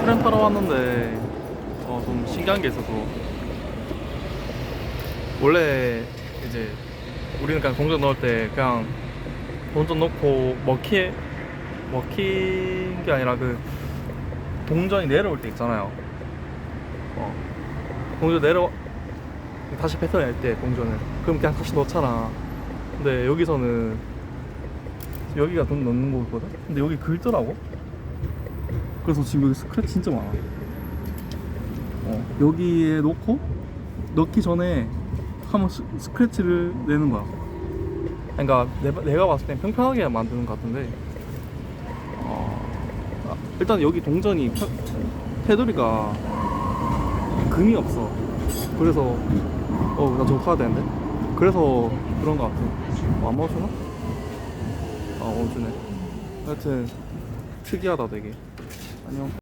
트램 타러 왔는데 어, 좀 신기한 게 있어서 원래 이제 우리는 그냥 동전 넣을 때 그냥 동전 넣고 먹히 먹힌 게 아니라 그 동전이 내려올 때 있잖아요. 어. 동전 내려 다시 뱉어낼 때 동전을 그럼 그냥 다시 넣잖아. 근데 여기서는 여기가 돈 넣는 거거든. 근데 여기 긁더라고. 그래서 지금 여기 스크래치 진짜 많아. 어, 여기에 놓고 넣기 전에 한번 스, 스크래치를 내는 거야. 그러니까 내가, 내가 봤을 땐 평평하게 만드는 것 같은데 어, 아, 일단 여기 동전이 펴- 테두리가 금이 없어. 그래서 어 나 저거 타야 되는데. 그래서 그런 것 같아. 어, 안 멈추나? 아 멈추네. 하여튼 특이하다 되게. 안녕.